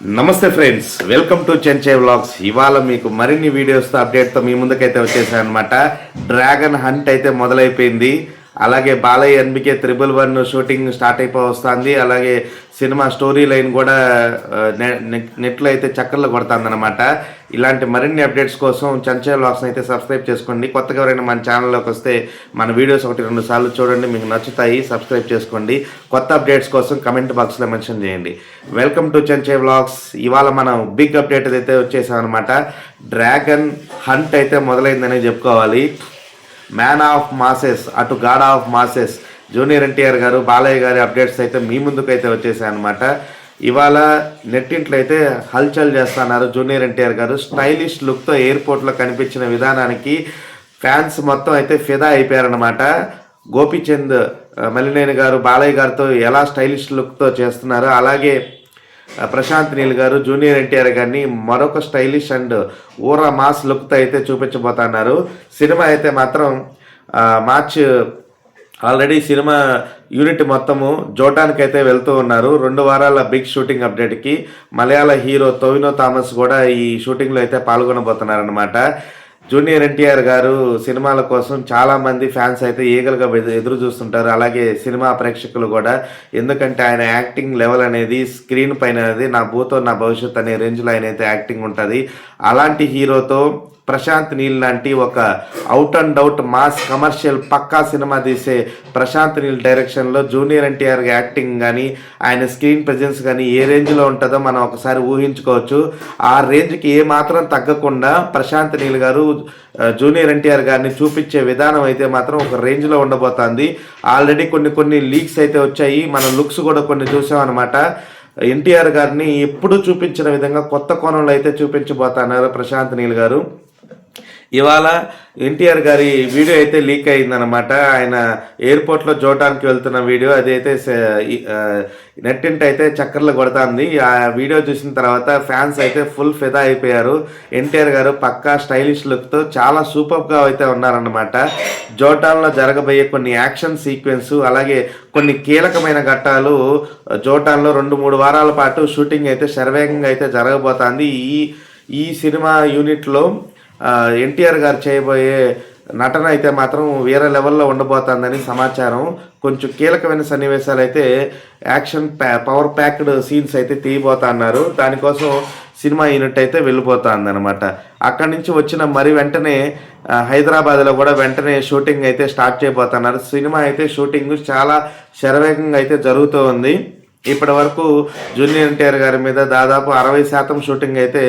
నమస్తే friends welcome to చెంచే vlogs. ఇవాళ మీకు మరిన్ని వీడియోస్తో అప్డేట్తో మీ ముందుకైతే వచ్చేసాను అనమాట డ్రాగన్ హంట్ అయితే మొదలైపోయింది. అలాగే Balayya NBK triple one shooting start అయిపో వస్తుంది. అలాగే సినిమా స్టోరీ లైన్ కూడా నెట్లో అయితే చక్కర్లు కొడుతుంది అనమాట ఇలాంటి మరిన్ని అప్డేట్స్ కోసం చంచల్ వ్లాగ్స్ అయితే సబ్స్క్రైబ్ చేసుకోండి. కొత్తగా ఎవరైనా మన ఛానల్లోకి వస్తే మన వీడియోస్ ఒకటి రెండు సార్లు చూడండి. మీకు నచ్చుతాయి సబ్స్క్రైబ్ చేసుకోండి. కొత్త అప్డేట్స్ కోసం కమెంట్ బాక్స్లో మెన్షన్ చేయండి. వెల్కమ్ టు చంచే వ్లాగ్స్. ఇవాళ మనం బిగ్ అప్డేట్ అయితే వచ్చేసామన్నమాట. డ్రాగన్ హంట్ అయితే మొదలైందనే చెప్పుకోవాలి. మ్యాన్ ఆఫ్ మాసెస్ అటు god of masses junior NTR గారు బాలయ్య గారి అప్డేట్స్ అయితే మీ ముందుకైతే వచ్చేసాయి అనమాట ఇవాళ నెట్టింట్లో అయితే హల్చల్ చేస్తున్నారు జూనియర్ ఎన్టీఆర్ గారు. స్టైలిష్ లుక్తో ఎయిర్పోర్ట్లో కనిపించిన విధానానికి ఫ్యాన్స్ మొత్తం అయితే ఫిదా అయిపోయారనమాట గోపీచంద్ ఆ, మలినేని గారు బాలయ్య గారితో ఎలా స్టైలిష్ లుక్తో చేస్తున్నారు? అలాగే ప్రశాంత్ నీల్ గారు జూనియర్ ఎన్టీఆర్ గారిని మరొక స్టైలిష్ అండ్ ఊర మాస్ లుక్తో అయితే చూపించబోతున్నారు. సినిమా అయితే మాత్రం మార్చ్ ఆల్రెడీ సినిమా యూనిట్ మొత్తము జోటానికి అయితే వెళ్తూ ఉన్నారు. రెండు వారాల బిగ్ షూటింగ్ అప్డేట్కి. మలయాళ హీరో తోవినో థామస్ కూడా ఈ షూటింగ్లో అయితే పాల్గొనబోతున్నారనమాట జూనియర్ ఎన్టీఆర్ గారు సినిమాల కోసం చాలా మంది ఫ్యాన్స్ అయితే ఈగలుగా ఎదురు చూస్తుంటారు. అలాగే సినిమా ప్రేక్షకులు కూడా. ఎందుకంటే ఆయన యాక్టింగ్ లెవెల్ అనేది స్క్రీన్ పైన అనేది నా భూతో నా భవిష్యత్ అనే రేంజ్లో ఆయన అయితే యాక్టింగ్ ఉంటుంది. అలాంటి హీరోతో ప్రశాంత్ నీల్ లాంటి ఒక out and out mass commercial Pakka cinema తీసే ప్రశాంత్ నీల్ డైరెక్షన్లో జూనియర్ ఎన్టీఆర్ యాక్టింగ్ కానీ ఆయన స్క్రీన్ ప్రెజెన్స్ కానీ ఏ రేంజ్లో ఉంటుందో మనం ఒకసారి ఊహించుకోవచ్చు. ఆ రేంజ్కి ఏ మాత్రం తగ్గకుండా ప్రశాంత్ నీల్ గారు జూనియర్ ఎన్టీఆర్ గారిని చూపించే విధానం అయితే మాత్రం ఒక రేంజ్లో ఉండబోతోంది. ఆల్రెడీ కొన్ని కొన్ని లీక్స్ అయితే వచ్చాయి. మన లుక్స్ కూడా కొన్ని చూసాం ఎన్టీఆర్ గారిని ఎప్పుడు చూపించిన విధంగా కొత్త కోణంలో అయితే చూపించబోతున్నారు ప్రశాంత్ నీల్ గారు. ఇవాళ ఎన్టీఆర్ గారి వీడియో అయితే లీక్ అయిందనమాట ఆయన ఎయిర్పోర్ట్లో చూడటానికి వెళ్తున్న వీడియో అదైతే స- ఈ, అయితే చక్కర్లు కొడుతుంది. ఆ వీడియో చూసిన తర్వాత ఫ్యాన్స్ అయితే ఫుల్ ఫిదా అయిపోయారు. ఎన్టీఆర్ గారు పక్కా స్టైలిష్ లుక్తో చాలా సూపర్గా అయితే ఉన్నారన్నమాట. జోటాన్లో జరగబోయే కొన్ని యాక్షన్ సీక్వెన్స్ అలాగే కొన్ని కీలకమైన ఘట్టాలు జోటాన్లో రెండు మూడు వారాల పాటు షూటింగ్ అయితే శరవేగంగా అయితే జరగబోతోంది. ఈ ఈ సినిమా యూనిట్లో ఎన్టీఆర్ గారు చేయబోయే నటన అయితే మాత్రం వేరే లెవెల్లో ఉండబోతుందని సమాచారం. కొంచెం కీలకమైన సన్నివేశాలు అయితే యాక్షన్ ప్యా పవర్ ప్యాక్డ్ సీన్స్ అయితే తీయబోతున్నారు. దానికోసం సినిమా యూనిట్ అయితే వెళ్ళిపోతుంది అనమాట అక్కడి నుంచి వచ్చిన మరి వెంటనే హైదరాబాద్లో కూడా వెంటనే షూటింగ్ అయితే స్టార్ట్ చేయబోతున్నారు. సినిమా అయితే షూటింగ్ చాలా శరవేగంగా అయితే జరుగుతూ ఉంది. ఇప్పటి వరకు జూనియర్ ఎన్టీఆర్ గారి మీద దాదాపు అరవై శాతం షూటింగ్ అయితే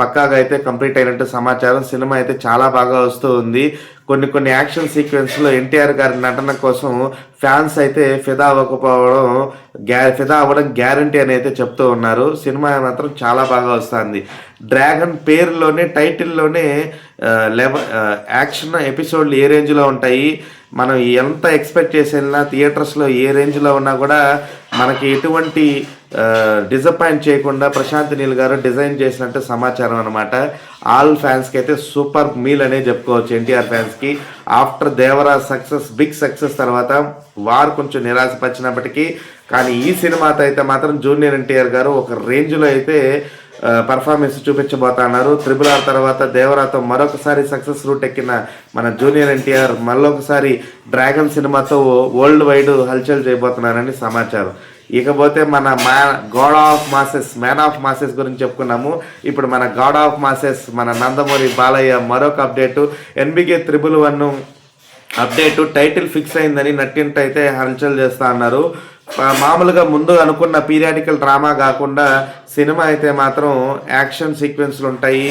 పక్కాగా అయితే కంప్లీట్ అయినట్టు సమాచారం సినిమా అయితే చాలా బాగా వస్తూ ఉంది. కొన్ని కొన్ని యాక్షన్ సీక్వెన్స్లో ఎన్టీఆర్ గారి నటన కోసం ఫ్యాన్స్ అయితే ఫిదా అవ్వకపోవడం గ్యా ఫిదా అవ్వడం గ్యారంటీ అని అయితే చెప్తూ ఉన్నారు. సినిమా మాత్రం చాలా బాగా వస్తుంది. డ్రాగన్ పేరులోనే టైటిల్లోనే లెవ యాక్షన్ ఎపిసోడ్లు ఏ రేంజ్లో ఉంటాయి? మనం ఎంత ఎక్స్పెక్ట్ చేసినా థియేటర్స్లో ఏ రేంజ్లో ఉన్నా కూడా మనకి ఎటువంటి డిసప్పాయింట్ చేయకుండా ప్రశాంత్ నీల్ గారు డిజైన్ చేసినట్టు సమాచారం అనమాట ఆల్ ఫ్యాన్స్కి అయితే సూపర్ మీల్ అనే చెప్పుకోవచ్చు ఎన్టీఆర్ ఫ్యాన్స్కి after Devara success big success తర్వాత వారు కొంచెం నిరాశపరిచినప్పటికీ కానీ ఈ సినిమాతో అయితే మాత్రం జూనియర్ ఎన్టీఆర్ గారు ఒక రేంజ్లో అయితే పర్ఫార్మెన్స్ చూపించబోతున్నారు త్రిబుల్ ఆర్ తర్వాత దేవరాతో మరొకసారి సక్సెస్ రూట్ ఎక్కిన మన జూనియర్ ఎన్టీఆర్ మళ్ళొకసారి డ్రాగన్ సినిమాతో వరల్డ్ వైడ్ హల్చల్ చేయబోతున్నారని సమాచారం. ఇకపోతే మన మా god of masses man of masses గురించి చెప్పుకున్నాము. ఇప్పుడు మన గాడ్ ఆఫ్ మాసెస్ మన నందమూరి బాలయ్య మరొక update. NBK triple one update title fix అయిందని నట్టినట్టయితే హల్చల్ చేస్తా అన్నారు. మామూలుగా ముందు అనుకున్న పీరియాడికల్ డ్రామా కాకుండా సినిమా అయితే మాత్రం యాక్షన్ సీక్వెన్స్లు ఉంటాయి.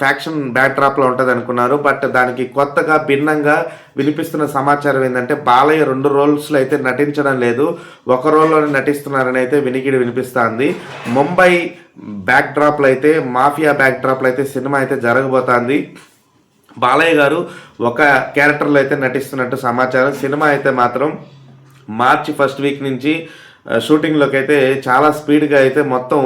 ఫ్యాక్షన్ బ్యాక్డ్రాప్లో ఉంటుంది అనుకున్నారు. బట్ దానికి కొత్తగా భిన్నంగా వినిపిస్తున్న సమాచారం ఏంటంటే బాలయ్య రెండు రోల్స్లో అయితే నటించడం లేదు. ఒక రోల్లోనే నటిస్తున్నారని అయితే వినికిడి వినిపిస్తుంది. ముంబై బ్యాక్డ్రాప్లు అయితే మాఫియా బ్యాక్డ్రాప్లు అయితే సినిమా అయితే జరగబోతోంది. బాలయ్య గారు ఒక క్యారెక్టర్లో అయితే నటిస్తున్నట్టు సమాచారం. సినిమా అయితే మాత్రం మార్చి ఫస్ట్ వీక్ నుంచి షూటింగ్లోకి అయితే చాలా స్పీడ్గా అయితే మొత్తం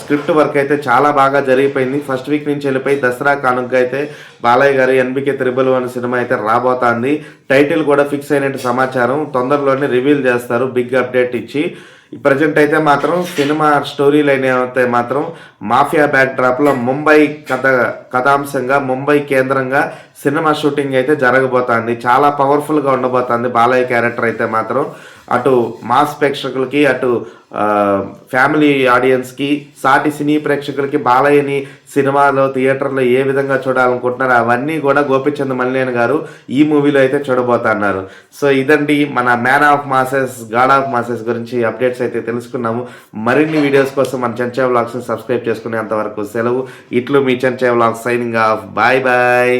స్క్రిప్ట్ వర్క్ అయితే చాలా బాగా జరిగిపోయింది. ఫస్ట్ వీక్ నుంచి వెళ్ళిపోయి దసరా కానుక అయితే బాలయ్య గారి ఎన్బికే త్రిబుల్ వన్ సినిమా అయితే రాబోతోంది. టైటిల్ కూడా ఫిక్స్ అయినట్టు సమాచారం. తొందరలోనే రివీల్ చేస్తారు బిగ్ అప్డేట్ ఇచ్చి. ప్రజెంట్ అయితే మాత్రం సినిమా స్టోరీ లైన్ అయితే మాత్రం మాఫియా బ్యాక్ డ్రాప్లో ముంబై కథ కథాంశంగా ముంబై కేంద్రంగా సినిమా షూటింగ్ అయితే జరగబోతోంది. చాలా పవర్ఫుల్గా ఉండబోతోంది బాలయ్య క్యారెక్టర్ అయితే మాత్రం. అటు మాస్ ప్రేక్షకులకి అటు ఫ్యామిలీ ఆడియన్స్కి సాటి సినీ ప్రేక్షకులకి బాలయ్యని సినిమాలో థియేటర్లో ఏ విధంగా చూడాలనుకుంటున్నారో అవన్నీ కూడా గోపిచంద్ మల్లేన్ గారు ఈ మూవీలో అయితే చూడబోతున్నారు. సో ఇదండి మన man of masses god of masses గురించి అప్డేట్స్ అయితే తెలుసుకున్నాము. మరిన్ని వీడియోస్ కోసం మన చెంచా వ్లాగ్స్ని సబ్స్క్రైబ్ చేసుకునేంత వరకు సెలవు. ఇట్లు మీ చెంచా vlogs signing off. Bye bye.